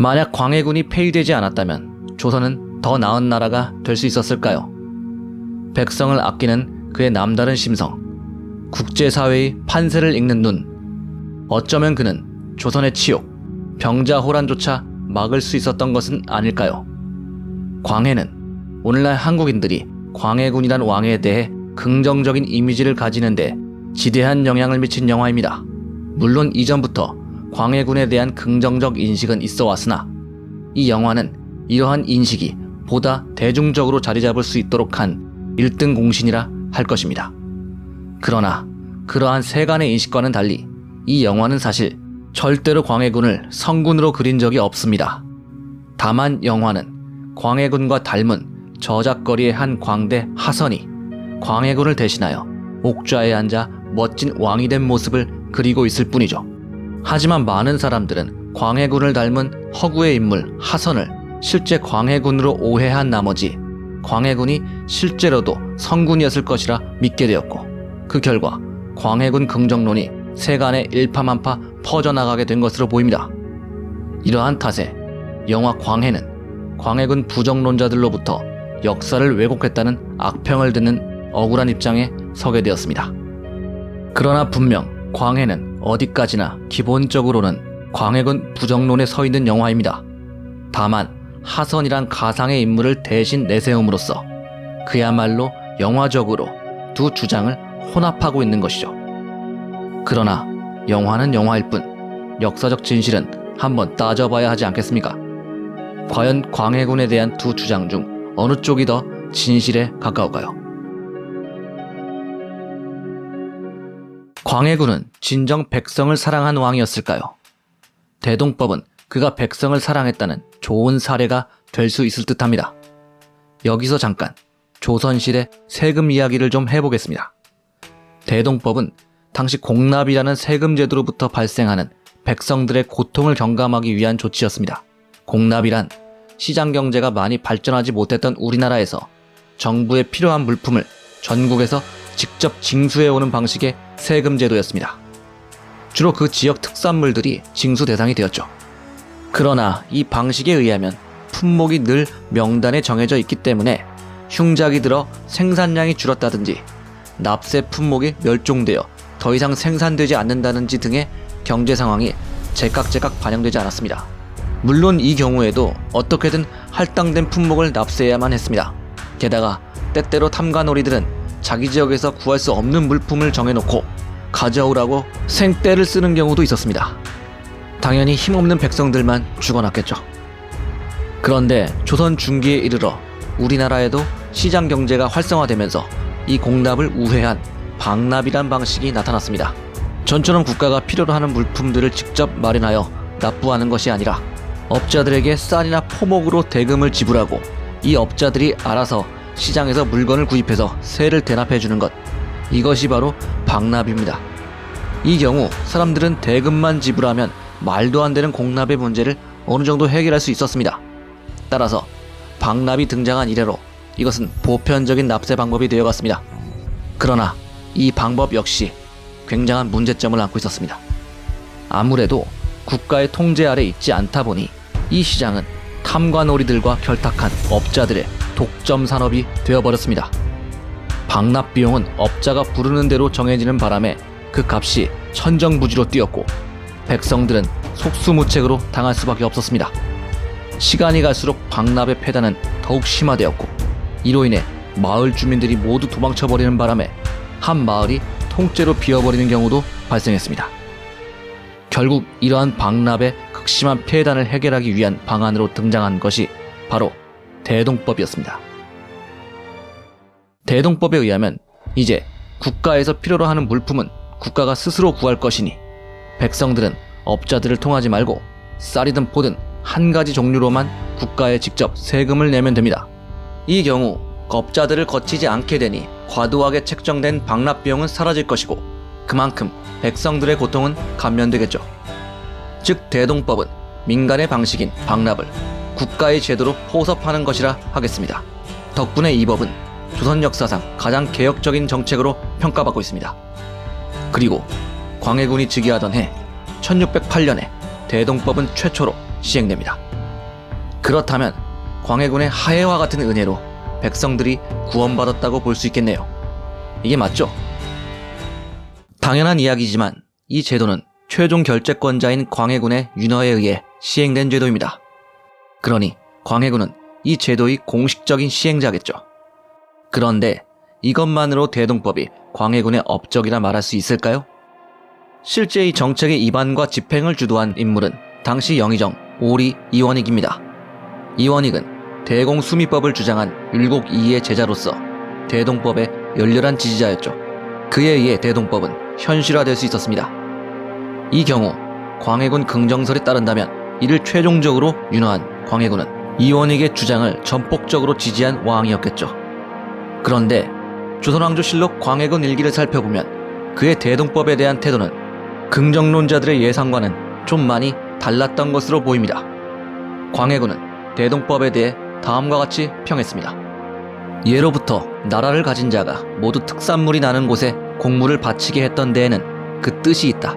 만약 광해군이 폐위되지 않았다면 조선은 더 나은 나라가 될 수 있었을까요? 백성을 아끼는 그의 남다른 심성, 국제사회의 판세를 읽는 눈, 어쩌면 그는 조선의 치욕, 병자호란조차 막을 수 있었던 것은 아닐까요? 광해는 오늘날 한국인들이 광해군이란 왕에 대해 긍정적인 이미지를 가지는데 지대한 영향을 미친 영화입니다. 물론 이전부터 광해군에 대한 긍정적 인식은 있어 왔으나 이 영화는 이러한 인식이 보다 대중적으로 자리 잡을 수 있도록 한 1등 공신이라 할 것입니다. 그러나 그러한 세간의 인식과는 달리 이 영화는 사실 절대로 광해군을 성군으로 그린 적이 없습니다. 다만 영화는 광해군과 닮은 저작거리의 한 광대 하선이 광해군을 대신하여 옥좌에 앉아 멋진 왕이 된 모습을 그리고 있을 뿐이죠. 하지만 많은 사람들은 광해군을 닮은 허구의 인물 하선을 실제 광해군으로 오해한 나머지 광해군이 실제로도 성군이었을 것이라 믿게 되었고 그 결과 광해군 긍정론이 세간에 일파만파 퍼져나가게 된 것으로 보입니다. 이러한 탓에 영화 광해는 광해군 부정론자들로부터 역사를 왜곡했다는 악평을 듣는 억울한 입장에 서게 되었습니다. 그러나 분명 광해는 어디까지나 기본적으로는 광해군 부정론에 서 있는 영화입니다. 다만 하선이란 가상의 인물을 대신 내세움으로써 그야말로 영화적으로 두 주장을 혼합하고 있는 것이죠. 그러나 영화는 영화일 뿐 역사적 진실은 한번 따져봐야 하지 않겠습니까? 과연 광해군에 대한 두 주장 중 어느 쪽이 더 진실에 가까울까요? 광해군은 진정 백성을 사랑한 왕이었을까요? 대동법은 그가 백성을 사랑했다는 좋은 사례가 될 수 있을 듯 합니다. 여기서 잠깐 조선시대 세금 이야기를 좀 해보겠습니다. 대동법은 당시 공납이라는 세금 제도로부터 발생하는 백성들의 고통을 경감하기 위한 조치였습니다. 공납이란 시장 경제가 많이 발전하지 못했던 우리나라에서 정부에 필요한 물품을 전국에서 직접 징수해 오는 방식의 세금 제도였습니다. 주로 그 지역 특산물들이 징수 대상이 되었죠. 그러나 이 방식에 의하면 품목이 늘 명단에 정해져 있기 때문에 흉작이 들어 생산량이 줄었다든지 납세 품목이 멸종되어 더 이상 생산되지 않는다든지 등의 경제 상황이 제깍제깍 반영되지 않았습니다. 물론 이 경우에도 어떻게든 할당된 품목을 납세해야만 했습니다. 게다가 때때로 탐관오리들은 자기 지역에서 구할 수 없는 물품을 정해놓고 가져오라고 생떼를 쓰는 경우도 있었습니다. 당연히 힘없는 백성들만 죽어났겠죠. 그런데 조선 중기에 이르러 우리나라에도 시장 경제가 활성화되면서 이 공납을 우회한 방납이란 방식이 나타났습니다. 전처럼 국가가 필요로 하는 물품들을 직접 마련하여 납부하는 것이 아니라 업자들에게 쌀이나 포목으로 대금을 지불하고 이 업자들이 알아서 시장에서 물건을 구입해서 세를 대납해 주는 것. 이것이 바로 방납입니다. 이 경우 사람들은 대금만 지불하면 말도 안 되는 공납의 문제를 어느 정도 해결할 수 있었습니다. 따라서 방납이 등장한 이래로 이것은 보편적인 납세 방법이 되어갔습니다. 그러나 이 방법 역시 굉장한 문제점을 안고 있었습니다. 아무래도 국가의 통제 아래 있지 않다 보니 이 시장은 탐관오리들과 결탁한 업자들의 독점 산업이 되어버렸습니다. 방납 비용은 업자가 부르는 대로 정해지는 바람에 그 값이 천정부지로 뛰었고 백성들은 속수무책으로 당할 수밖에 없었습니다. 시간이 갈수록 방납의 폐단은 더욱 심화되었고 이로 인해 마을 주민들이 모두 도망쳐버리는 바람에 한 마을이 통째로 비어버리는 경우도 발생했습니다. 결국 이러한 방납의 극심한 폐단을 해결하기 위한 방안으로 등장한 것이 바로 대동법이었습니다. 대동법에 의하면 이제 국가에서 필요로 하는 물품은 국가가 스스로 구할 것이니 백성들은 업자들을 통하지 말고 쌀이든 포든 한 가지 종류로만 국가에 직접 세금을 내면 됩니다. 이 경우 업자들을 거치지 않게 되니 과도하게 책정된 방납 비용은 사라질 것이고 그만큼 백성들의 고통은 감면되겠죠. 즉 대동법은 민간의 방식인 방납을 국가의 제도로 포섭하는 것이라 하겠습니다. 덕분에 이 법은 조선 역사상 가장 개혁적인 정책으로 평가받고 있습니다. 그리고 광해군이 즉위하던 해 1608년에 대동법은 최초로 시행됩니다. 그렇다면 광해군의 하해와 같은 은혜로 백성들이 구원받았다고 볼 수 있겠네요. 이게 맞죠? 당연한 이야기지만 이 제도는 최종 결재권자인 광해군의 윤허에 의해 시행된 제도입니다. 그러니 광해군은 이 제도의 공식적인 시행자겠죠. 그런데 이것만으로 대동법이 광해군의 업적이라 말할 수 있을까요? 실제 이 정책의 입안과 집행을 주도한 인물은 당시 영의정 오리 이원익입니다. 이원익은 대공 수미법을 주장한 율곡 이의 제자로서 대동법의 열렬한 지지자였죠. 그에 의해 대동법은 현실화될 수 있었습니다. 이 경우 광해군 긍정설에 따른다면 이를 최종적으로 윤허한 광해군은 이원익의 주장을 전폭적으로 지지한 왕이었겠죠. 그런데 조선왕조실록 광해군 일기를 살펴보면 그의 대동법에 대한 태도는 긍정론자들의 예상과는 좀 많이 달랐던 것으로 보입니다. 광해군은 대동법에 대해 다음과 같이 평했습니다. 예로부터 나라를 가진 자가 모두 특산물이 나는 곳에 공물을 바치게 했던 데에는 그 뜻이 있다.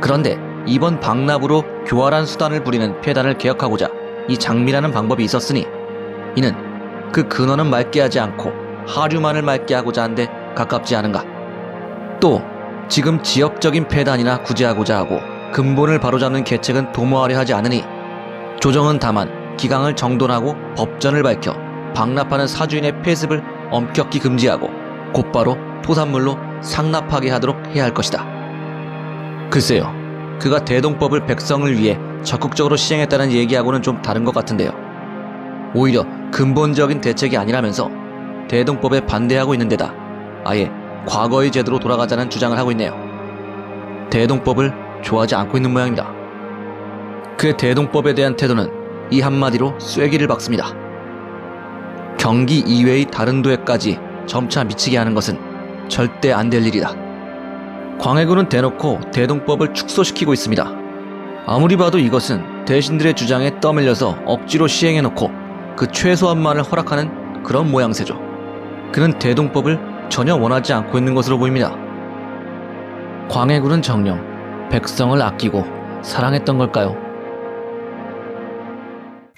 그런데 이번 방납으로 교활한 수단을 부리는 폐단을 개혁하고자 이 장미라는 방법이 있었으니 이는 그 근원은 맑게 하지 않고 하류만을 맑게 하고자 한데 가깝지 않은가. 또 지금 지역적인 폐단이나 구제하고자 하고 근본을 바로잡는 계책은 도모하려 하지 않으니 조정은 다만 기강을 정돈하고 법전을 밝혀 방납하는 사주인의 폐습을 엄격히 금지하고 곧바로 토산물로 상납하게 하도록 해야 할 것이다. 글쎄요, 그가 대동법을 백성을 위해 적극적으로 시행했다는 얘기하고는 좀 다른 것 같은데요. 오히려 근본적인 대책이 아니라면서 대동법에 반대하고 있는 데다 아예 과거의 제도로 돌아가자는 주장을 하고 있네요. 대동법을 좋아하지 않고 있는 모양입니다. 그의 대동법에 대한 태도는 이 한마디로 쐐기를 박습니다. 경기 이외의 다른 도에까지 점차 미치게 하는 것은 절대 안 될 일이다. 광해군은 대놓고 대동법을 축소시키고 있습니다. 아무리 봐도 이것은 대신들의 주장에 떠밀려서 억지로 시행해놓고 그 최소한만을 허락하는 그런 모양새죠. 그는 대동법을 전혀 원하지 않고 있는 것으로 보입니다. 광해군은 정녕 백성을 아끼고 사랑했던 걸까요?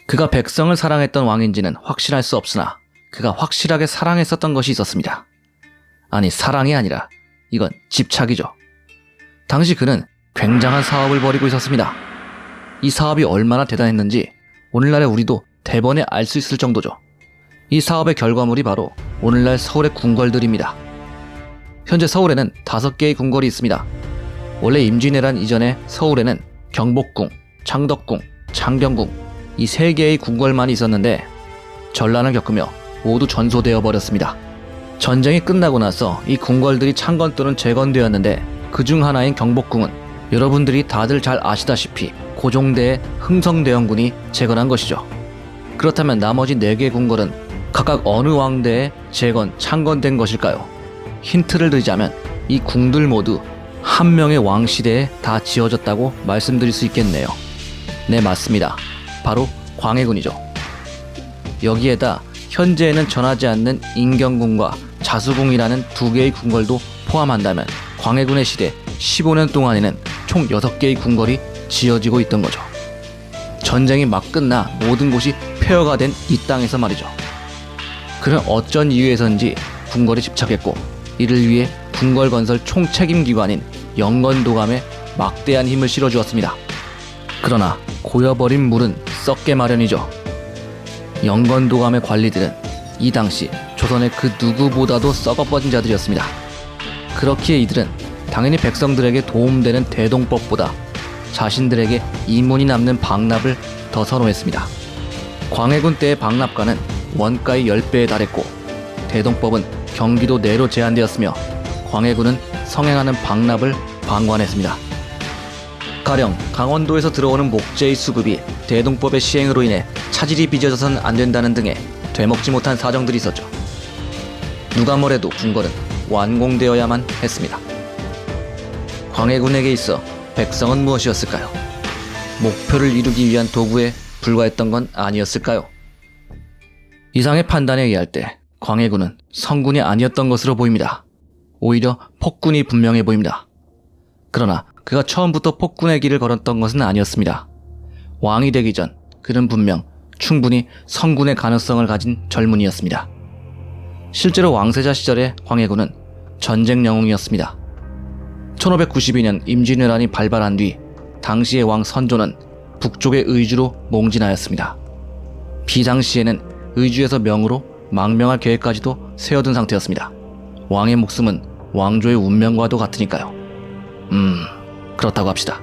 그가 백성을 사랑했던 왕인지는 확실할 수 없으나 그가 확실하게 사랑했었던 것이 있었습니다. 아니 사랑이 아니라 이건 집착이죠. 당시 그는 굉장한 사업을 벌이고 있었습니다. 이 사업이 얼마나 대단했는지 오늘날의 우리도 대번에 알 수 있을 정도죠. 이 사업의 결과물이 바로 오늘날 서울의 궁궐들입니다. 현재 서울에는 다섯 개의 궁궐이 있습니다. 원래 임진왜란 이전에 서울에는 경복궁, 창덕궁, 창경궁 이 세 개의 궁궐만 있었는데 전란을 겪으며 모두 전소되어 버렸습니다. 전쟁이 끝나고 나서 이 궁궐들이 창건 또는 재건되었는데 그 중 하나인 경복궁은 여러분들이 다들 잘 아시다시피 고종대의 흥성대원군이 재건한 것이죠. 그렇다면 나머지 네개 궁궐은 각각 어느 왕대에 재건, 창건된 것일까요? 힌트를 드리자면 이 궁들 모두 한 명의 왕 시대에 다 지어졌다고 말씀드릴 수 있겠네요. 네, 맞습니다. 바로 광해군이죠. 여기에다 현재에는 전하지 않는 인경궁과 자수궁이라는 두 개의 궁궐도 포함한다면 광해군의 시대 15년 동안에는 총 6개의 궁궐이 지어지고 있던 거죠. 전쟁이 막 끝나 모든 곳이 폐허가 된 이 땅에서 말이죠. 그는 어쩐 이유에선지 궁궐에 집착했고 이를 위해 궁궐 건설 총책임 기관인 영건도감에 막대한 힘을 실어주었습니다. 그러나 고여버린 물은 썩게 마련이죠. 영건도감의 관리들은 이 당시 조선의 그 누구보다도 썩어버진 자들이었습니다. 그렇기에 이들은 당연히 백성들에게 도움되는 대동법보다 자신들에게 이문이 남는 방납을 더 선호했습니다. 광해군 때의 방납가는 원가의 10배에 달했고 대동법은 경기도 내로 제한되었으며 광해군은 성행하는 방납을 방관했습니다. 가령 강원도에서 들어오는 목재의 수급이 대동법의 시행으로 인해 차질이 빚어져선 안 된다는 등의 되먹지 못한 사정들이 있었죠. 누가 뭐래도 궁궐은 완공되어야만 했습니다. 광해군에게 있어 백성은 무엇이었을까요? 목표를 이루기 위한 도구에 불과했던 건 아니었을까요? 이상의 판단에 의할 때 광해군은 성군이 아니었던 것으로 보입니다. 오히려 폭군이 분명해 보입니다. 그러나 그가 처음부터 폭군의 길을 걸었던 것은 아니었습니다. 왕이 되기 전 그는 분명 충분히 성군의 가능성을 가진 젊은이였습니다. 실제로 왕세자 시절의 광해군은 전쟁 영웅이었습니다. 1592년 임진왜란이 발발한 뒤 당시의 왕 선조는 북쪽의 의주로 몽진하였습니다. 비상시에는 의주에서 명으로 망명할 계획까지도 세워둔 상태였습니다. 왕의 목숨은 왕조의 운명과도 같으니까요. 음, 그렇다고 합시다.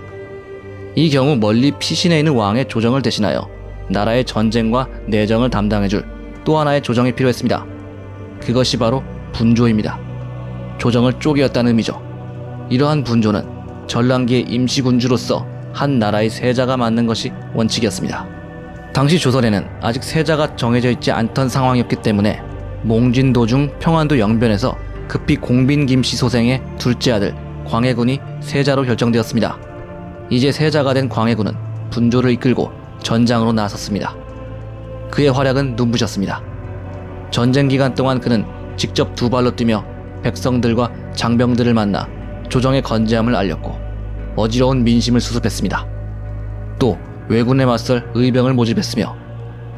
이 경우 멀리 피신해 있는 왕의 조정을 대신하여 나라의 전쟁과 내정을 담당해줄 또 하나의 조정이 필요했습니다. 그것이 바로 분조입니다. 조정을 쪼개었다는 의미죠. 이러한 분조는 전란기의 임시군주로서 한 나라의 세자가 맡는 것이 원칙이었습니다. 당시 조선에는 아직 세자가 정해져 있지 않던 상황이었기 때문에 몽진 도 중 평안도 영변에서 급히 공빈 김씨 소생의 둘째 아들 광해군이 세자로 결정되었습니다. 이제 세자가 된 광해군은 분조를 이끌고 전장으로 나섰습니다. 그의 활약은 눈부셨습니다. 전쟁 기간 동안 그는 직접 두 발로 뛰며 백성들과 장병들을 만나 조정의 건재함을 알렸고 어지러운 민심을 수습했습니다. 또 왜군에 맞설 의병을 모집했으며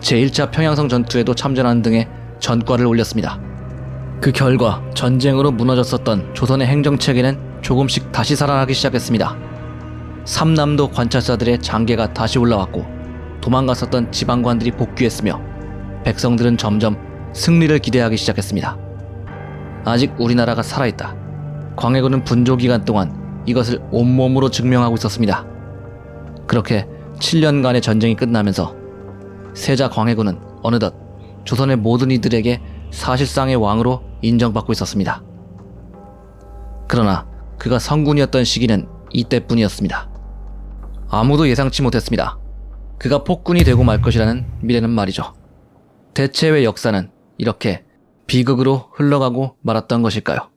제1차 평양성 전투에도 참전하는 등의 전과를 올렸습니다. 그 결과 전쟁으로 무너졌었던 조선의 행정 체계는 조금씩 다시 살아나기 시작했습니다. 삼남도 관찰사들의 장계가 다시 올라왔고 도망갔었던 지방관들이 복귀했으며 백성들은 점점 승리를 기대하기 시작했습니다. 아직 우리나라가 살아있다. 광해군은 분조 기간 동안 이것을 온몸으로 증명하고 있었습니다. 그렇게 7년간의 전쟁이 끝나면서 세자 광해군은 어느덧 조선의 모든 이들에게 사실상의 왕으로 인정받고 있었습니다. 그러나 그가 성군이었던 시기는 이때뿐이었습니다. 아무도 예상치 못했습니다. 그가 폭군이 되고 말 것이라는 미래는 말이죠. 대체 왜 역사는 이렇게 비극으로 흘러가고 말았던 것일까요?